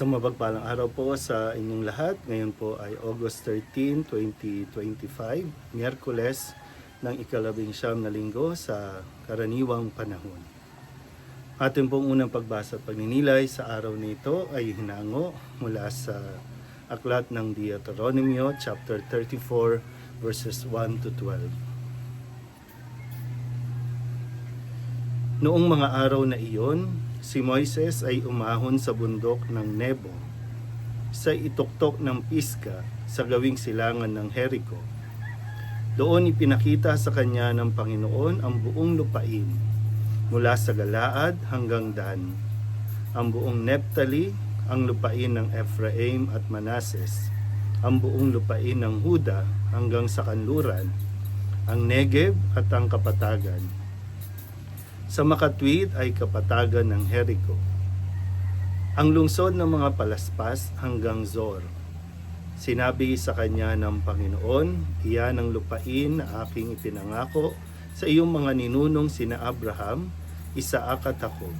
Isang mabagpalang araw po sa inyong lahat. Ngayon po ay August 13, 2025, Miyerkules ng ikalabing siyam na linggo sa karaniwang panahon. Ating pong unang pagbasa at pagninilay sa araw nito ay hinango mula sa aklat ng Deuteronomio chapter 34 verses 1 to 12. Noong mga araw na iyon, si Moises ay umahon sa bundok ng Nebo. Sa ituktok ng Pisga sa gawing silangan ng Jericho. Doon ipinakita sa kanya ng Panginoon ang buong lupain mula sa Galaad hanggang Dan, ang buong Neptali, ang lupain ng Ephraim at Manases, ang buong lupain ng Huda hanggang sa kanluran, ang Negev at ang kapatagan, sa makatwid ay kapatagan ng Jericho. Ang lungsod ng mga palaspas hanggang Zor. Sinabi sa kanya ng Panginoon, iyan ang lupain na aking ipinangako sa iyong mga ninunong sina Abraham, Isaac at Jacob.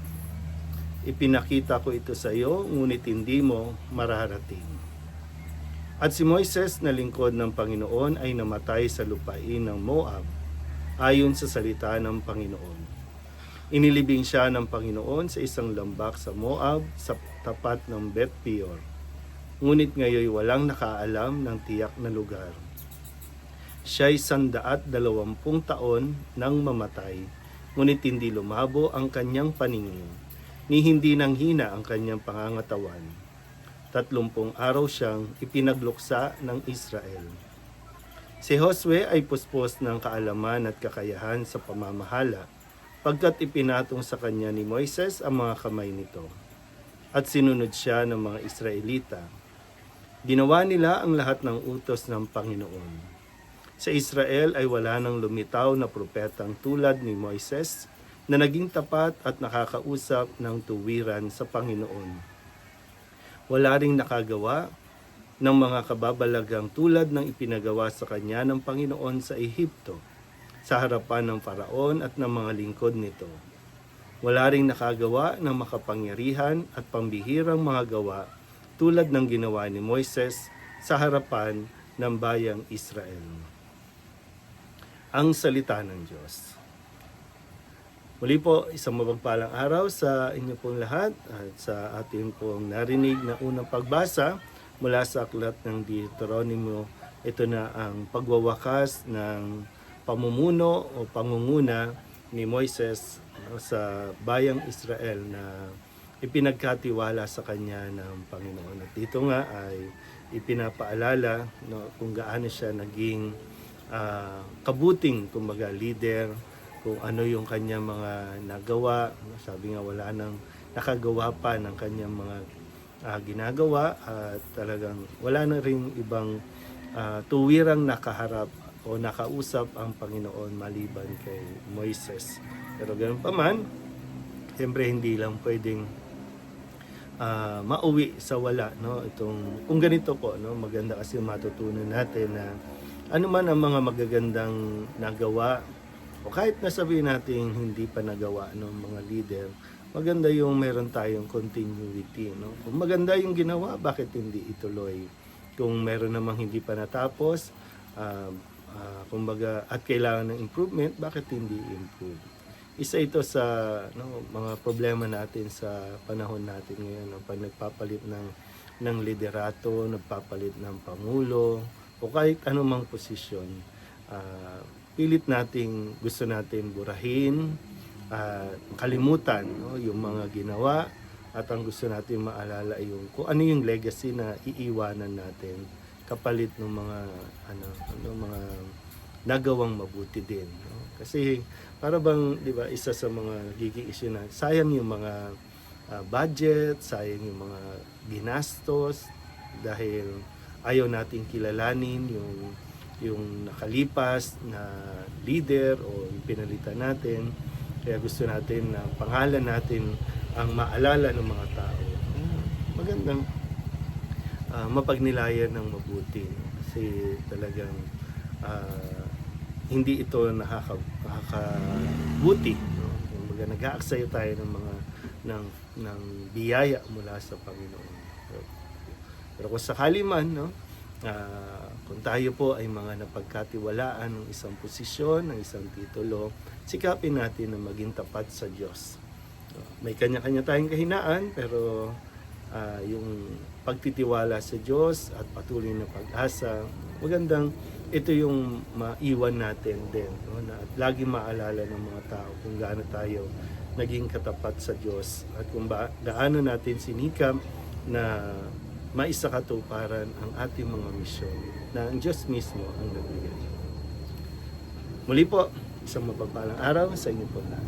Ipinakita ko ito sa iyo, ngunit hindi mo mararating. At si Moises na lingkod ng Panginoon ay namatay sa lupain ng Moab, ayon sa salita ng Panginoon. Inilibing siya ng Panginoon sa isang lambak sa Moab sa tapat ng Beth Peor. Ngunit ngayon walang nakaalam ng tiyak na lugar. Siya'y sandaat dalawampung taon nang mamatay, ngunit hindi lumabo ang kanyang paningin, ni hindi nang hina ang kanyang pangangatawan. Tatlumpung araw siyang ipinagluksa ng Israel. Si Josue ay puspos ng kaalaman at kakayahan sa pamamahala, pagkat ipinatong sa kanya ni Moises ang mga kamay nito. At sinunod siya ng mga Israelita. Ginawa nila ang lahat ng utos ng Panginoon. Sa Israel ay wala nang lumitaw na propetang tulad ni Moises na naging tapat at nakakausap ng tuwiran sa Panginoon. Wala ring nakagawa ng mga kababalagang tulad ng ipinagawa sa kanya ng Panginoon sa Ehipto sa harapan ng Faraon at ng mga lingkod nito. Wala ring nakagawa ng makapangyarihan at pambihirang mga gawa tulad ng ginawa ni Moises sa harapan ng bayang Israel. Ang salita ng Diyos. Muli po, isang mapagpalang araw sa inyo pong lahat at sa ating pong narinig na unang pagbasa mula sa aklat ng Deuteronomio. Ito na ang pagwawakas ng pamumuno o pangunguna ni Moises sa bayang Israel na ipinagkatiwala sa kanya ng Panginoon. At dito nga ay ipinapaalala no, kung gaano siya naging ah, kabuting kumbaga leader, kung ano yung kanyang mga nagawa. Sabi nga wala nang nakagawa pa ng kanyang mga ah, ginagawa at talagang wala na rin ibang ah, tuwirang nakaharap o nakausap ang Panginoon maliban kay Moises. Pero ganoon pa man, siyempre hindi lang pwedeng ah, mauwi sa wala no? Itong kung ganito po no? Maganda kasi matutunan natin na ano man ang mga magagandang nagawa o kahit nasabihin natin hindi pa nagawa ng mga leader maganda yung meron tayong continuity no? Kung maganda yung ginawa bakit hindi ituloy? Kung meron namang hindi pa natapos ah, ah, kumbaga at kailangan ng improvement bakit hindi improve? Isa ito sa no, mga problema natin sa panahon natin ngayon no, pag nagpapalit ng ng liderato, nagpapalit ng pangulo o kahit anumang posisyon ah, pilit nating gusto natin burahin at kalimutan no, yung mga ginawa at ang gusto natin maalala yung kung ano yung legacy na iiwanan natin kapalit ng mga ano, ano mga nagawang mabuti din no? kasi para bang 'di ba isa sa mga nagiging issue na sayang yung mga ah, budget, sayang yung mga ginastos dahil ayaw nating kilalanin yung yung nakalipas na leader o yung pinalitan natin. Kaya gusto natin na pangalan natin ang maalala ng mga tao. Magandang ah, mapagnilayan ng mabuti. Kasi talagang ah, hindi ito nakaka, nakakabuti. No? Kumbaga nag-aaksaya tayo ng mga ng ng biyaya mula sa Panginoon. So, Pero kung sakali man, no, ah, kung tayo po ay mga napagkatiwalaan ng isang posisyon, ng isang titulo, sikapin natin na maging tapat sa Diyos. No, May kanya-kanya tayong kahinaan, pero ah, yung pagtitiwala sa Diyos at patuloy na pag-asa, magandang ito yung maiwan natin din. No? Na, at lagi maalala ng mga tao kung gaano tayo naging katapat sa Diyos at kung ba, gaano natin sinikap na maisakatuparan ang ating mga misyon na ang Diyos mismo ang nagbigay. Muli po, isang mapagpalang araw sa inyo po lahat.